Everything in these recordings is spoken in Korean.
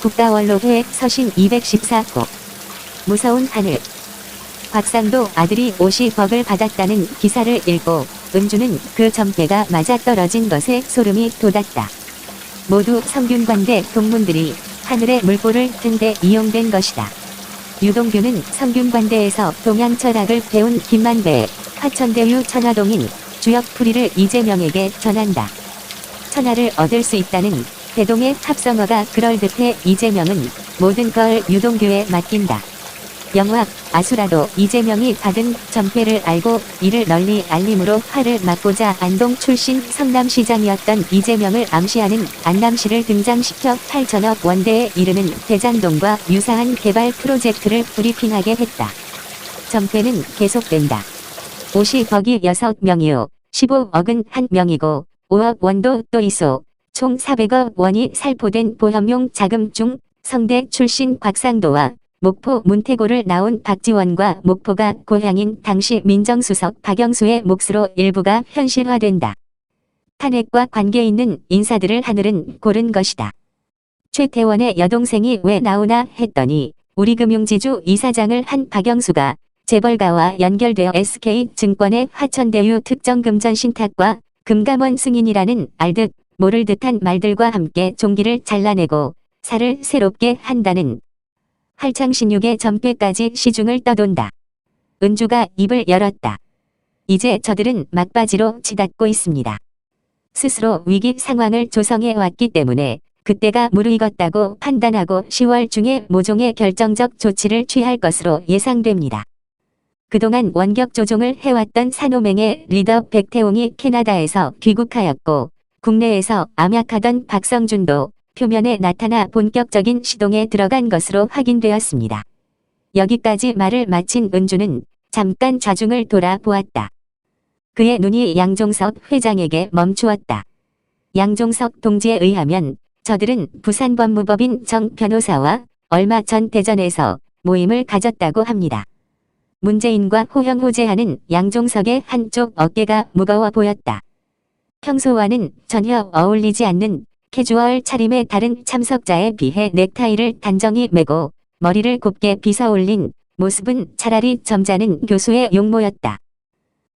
국가원로회 서신 214고 무서운 하늘 곽상도 아들이 50억을 받았다는 기사를 읽고 은주는 그 점괘가 맞아떨어진 것에 소름이 돋았다. 모두 성균관대 동문들이 하늘의 물꼬를 튼데 이용된 것이다. 유동규는 성균관대에서 동양 철학을 배운 김만배, 화천대유 천화동인 주역 풀이를 이재명에게 전한다. 천하를 얻을 수 있다는 대동의 합성어가 그럴 듯해 이재명은 모든 걸 유동규에 맡긴다. 영화 아수라도 이재명이 받은 전패를 알고 이를 널리 알림으로 화를 맞고자 안동 출신 성남시장이었던 이재명을 암시하는 안남시를 등장시켜 8천억 원대에 이르는 대장동과 유사한 개발 프로젝트를 브리핑하게 했다. 전패는 계속된다. 50억이 6명이요. 15억은 1명이고 5억 원도 또 있어. 총 400억 원이 살포된 보험용 자금 중 성대 출신 곽상도와 목포 문태고를 나온 박지원과 목포가 고향인 당시 민정수석 박영수의 몫으로 일부가 현실화된다. 탄핵과 관계 있는 인사들을 하늘은 고른 것이다. 최태원의 여동생이 왜 나오나 했더니 우리금융지주 이사장을 한 박영수가 재벌가와 연결되어 SK증권의 화천대유 특정금전 신탁과 금감원 승인이라는 알듯 모를 듯한 말들과 함께 종기를 잘라내고 살을 새롭게 한다는 할창신육의 점괘까지 시중을 떠돈다. 은주가 입을 열었다. 이제 저들은 막바지로 치닫고 있습니다. 스스로 위기 상황을 조성해 왔기 때문에 그때가 무르익었다고 판단하고 10월 중에 모종의 결정적 조치를 취할 것으로 예상됩니다. 그동안 원격 조종을 해왔던 산호맹의 리더 백태웅이 캐나다에서 귀국하였고 국내에서 암약하던 박성준도 표면에 나타나 본격적인 시동에 들어간 것으로 확인되었습니다. 여기까지 말을 마친 은주는 잠깐 자중을 돌아보았다. 그의 눈이 양종석 회장에게 멈추었다. 양종석 동지에 의하면 저들은 부산법무법인 정 변호사와 얼마 전 대전에서 모임을 가졌다고 합니다. 문재인과 호형호재하는 양종석의 한쪽 어깨가 무거워 보였다. 평소와는 전혀 어울리지 않는 캐주얼 차림의 다른 참석자에 비해 넥타이를 단정히 매고 머리를 곱게 빗어 올린 모습은 차라리 점잖은 교수의 용모였다.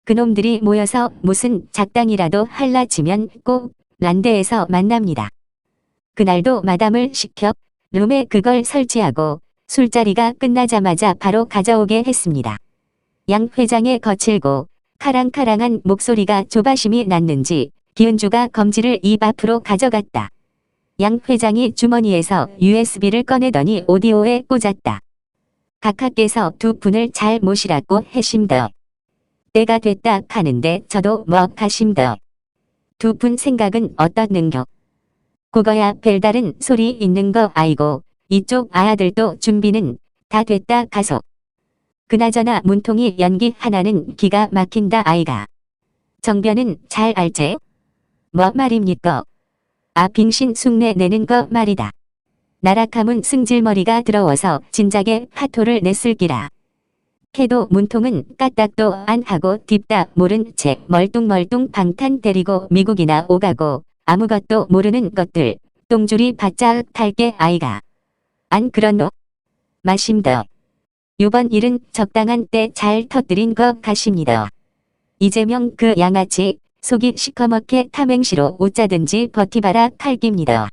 그놈들이 모여서 무슨 작당이라도 할라치면 꼭 란데에서 만납니다. 그날도 마담을 시켜 룸에 그걸 설치하고 술자리가 끝나자마자 바로 가져오게 했습니다. 양 회장의 거칠고 카랑카랑한 목소리가 조바심이 났는지 기은주가 검지를 입 앞으로 가져갔다. 양 회장이 주머니에서 USB를 꺼내더니 오디오에 꽂았다. 각하께서 두 분을 잘 모시라고 해심더. 때가 됐다 하는데 저도 뭐 하심더. 두 분 생각은 어떻는겨? 그거야 별다른 소리 있는 거 아이고 이쪽 아야들도 준비는 다 됐다 가소. 그나저나 문통이 연기 하나는 기가 막힌다 아이가. 정변은 잘 알제? 뭐 말입니까? 아 빙신 숭내 내는 거 말이다. 나락하문 승질머리가 들어워서 진작에 파토를 냈을 기라. 캐도 문통은 까딱도 안 하고 딥다 모른 채 멀뚱멀뚱 방탄 데리고 미국이나 오가고 아무것도 모르는 것들 똥줄이 바짝 탈게 아이가. 안 그렇노? 마심더. 요번 일은 적당한 때 잘 터뜨린 것 같습니다. 이재명 그 양아치 속이 시커멓게 탐행시로 웃자든지 버티바라 칼깁니다.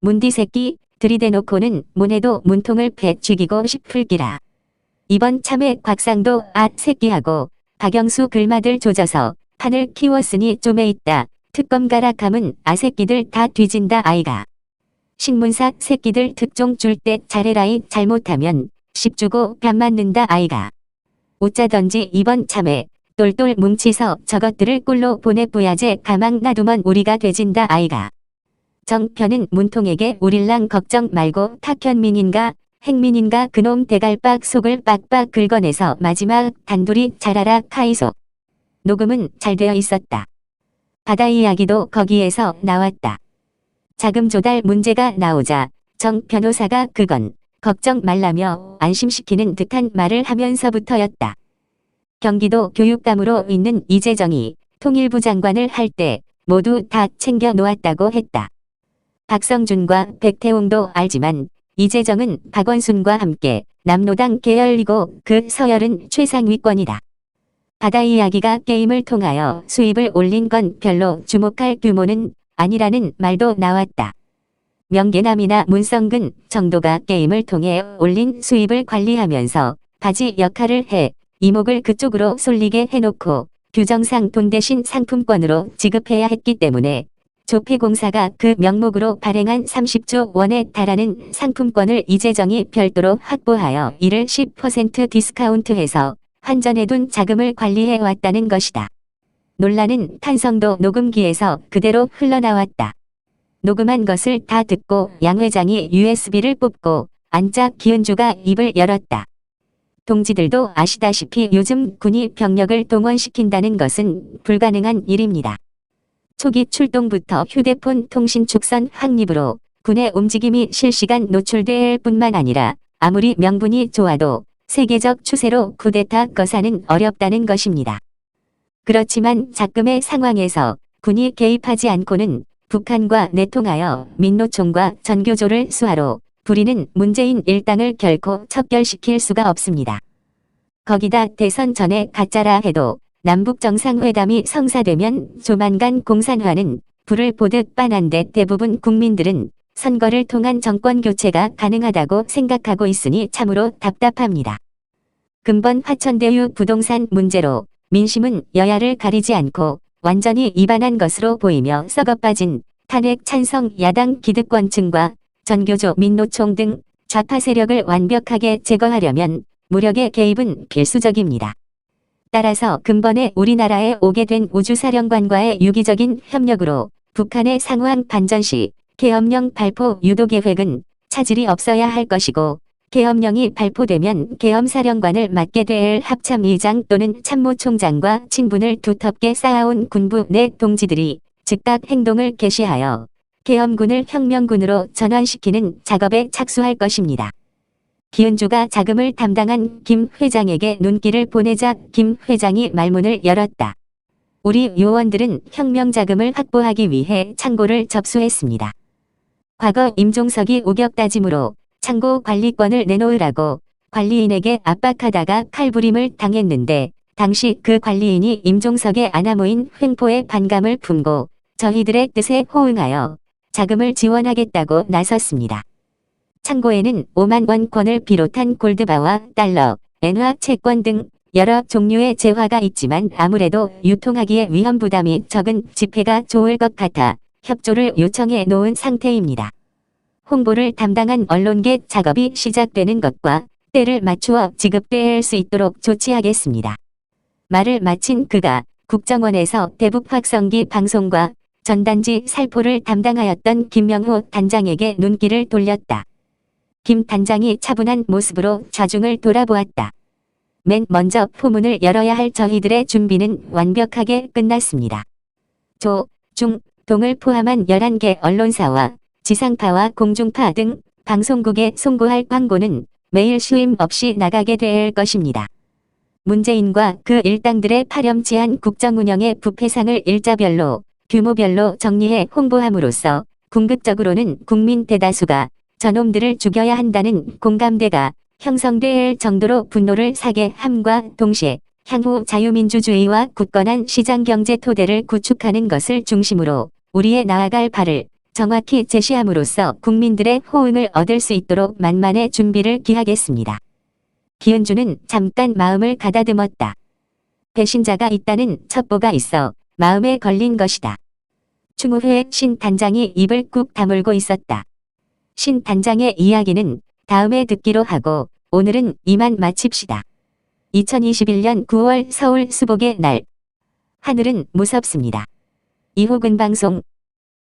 문디 새끼 들이대놓고는 문해도 문통을 패 죽이고 싶을 기라. 이번 참에 곽상도 아 새끼하고 박영수 글마들 조져서 판을 키웠으니 좀에 있다. 특검 가락함은 아새끼들 다 뒤진다 아이가. 신문사 새끼들 특종 줄 때 잘해라이 잘못하면 10주고 뺨 맞는다 아이가. 웃자던지 이번 참에 똘똘 뭉치서 저것들을 꿀로 보내뿌야제 가망 놔두면 우리가 되진다 아이가. 정편은 문통에게 우릴랑 걱정 말고 탁현민인가 행민인가 그놈 대갈박 속을 빡빡 긁어내서 마지막 단둘이 잘하라 카이소. 녹음은 잘 되어 있었다. 바다 이야기도 거기에서 나왔다. 자금 조달 문제가 나오자 정 변호사가 그건 걱정 말라며 안심시키는 듯한 말을 하면서부터였다. 경기도 교육감으로 있는 이재정이 통일부 장관을 할 때 모두 다 챙겨 놓았다고 했다. 박성준과 백태웅도 알지만 이재정은 박원순과 함께 남노당 계열이고 그 서열은 최상위권이다. 바다 이야기가 게임을 통하여 수입을 올린 건 별로 주목할 규모는 아니라는 말도 나왔다. 명계남이나 문성근 정도가 게임을 통해 올린 수입을 관리하면서 바지 역할을 해 이목을 그쪽으로 쏠리게 해놓고 규정상 돈 대신 상품권으로 지급해야 했기 때문에 조폐공사가 그 명목으로 발행한 30조 원에 달하는 상품권을 이재정이 별도로 확보하여 이를 10% 디스카운트해서 환전해둔 자금을 관리해 왔다는 것이다. 논란은 탄성도 녹음기에서 그대로 흘러나왔다. 녹음한 것을 다 듣고 양 회장이 USB를 뽑고 앉자 기은주가 입을 열었다. 동지들도 아시다시피 요즘 군이 병력을 동원시킨다는 것은 불가능한 일입니다. 초기 출동부터 휴대폰 통신 축선 확립으로 군의 움직임이 실시간 노출될 뿐만 아니라 아무리 명분이 좋아도 세계적 추세로 쿠데타 거사는 어렵다는 것입니다. 그렇지만 작금의 상황에서 군이 개입하지 않고는 북한과 내통하여 민노총과 전교조를 수하로 부리는 문재인 일당을 결코 척결시킬 수가 없습니다. 거기다 대선 전에 가짜라 해도 남북 정상회담이 성사되면 조만간 공산화는 불을 보듯 빤한데 대부분 국민들은 선거를 통한 정권 교체가 가능하다고 생각하고 있으니 참으로 답답합니다. 근본 화천대유 부동산 문제로 민심은 여야를 가리지 않고 완전히 이반한 것으로 보이며 썩어빠진 탄핵 찬성 야당 기득권층과 전교조 민노총 등 좌파 세력을 완벽하게 제거하려면 무력의 개입은 필수적입니다. 따라서 근본에 우리나라에 오게 된 우주사령관과의 유기적인 협력으로 북한의 상황 반전 시 계엄령 발포 유도 계획은 차질이 없어야 할 것이고 계엄령이 발포되면 계엄사령관을 맡게 될 합참의장 또는 참모총장과 친분을 두텁게 쌓아온 군부 내 동지들이 즉각 행동을 개시하여 계엄군을 혁명군으로 전환시키는 작업에 착수할 것입니다. 기은주가 자금을 담당한 김 회장에게 눈길을 보내자 김 회장이 말문을 열었다. 우리 요원들은 혁명 자금을 확보하기 위해 창고를 접수했습니다. 과거 임종석이 우격다짐으로 창고 관리권을 내놓으라고 관리인에게 압박하다가 칼부림을 당했는데 당시 그 관리인이 임종석의 아나무인 횡포에 반감을 품고 저희들의 뜻에 호응하여 자금을 지원하겠다고 나섰습니다. 창고에는 5만 원권을 비롯한 골드바와 달러, 엔화 채권 등 여러 종류의 재화가 있지만 아무래도 유통하기에 위험 부담이 적은 지폐가 좋을 것 같아 협조를 요청해 놓은 상태입니다. 홍보를 담당한 언론계 작업이 시작되는 것과 때를 맞추어 지급될 수 있도록 조치하겠습니다. 말을 마친 그가 국정원에서 대북 확성기 방송과 전단지 살포를 담당하였던 김명호 단장에게 눈길을 돌렸다. 김 단장이 차분한 모습으로 좌중을 돌아보았다. 맨 먼저 포문을 열어야 할 저희들의 준비는 완벽하게 끝났습니다. 조, 중, 동을 포함한 11개 언론사와 지상파와 공중파 등 방송국에 송고할 광고는 매일 쉼 없이 나가게 될 것입니다. 문재인과 그 일당들의 파렴치한 국정운영의 부패상을 일자별로 규모별로 정리해 홍보함으로써 궁극적으로는 국민 대다수가 저놈들을 죽여야 한다는 공감대가 형성될 정도로 분노를 사게 함과 동시에 향후 자유민주주의와 굳건한 시장경제 토대를 구축하는 것을 중심으로 우리의 나아갈 발을 정확히 제시함으로써 국민들의 호응을 얻을 수 있도록 만만의 준비를 기하겠습니다. 기은주는 잠깐 마음을 가다듬었다. 배신자가 있다는 첩보가 있어 마음에 걸린 것이다. 추무회 신 단장이 입을 꾹 다물고 있었다. 신 단장의 이야기는 다음에 듣기로 하고 오늘은 이만 마칩시다. 2021년 9월 서울 수복의 날. 하늘은 무섭습니다. 이호근 방송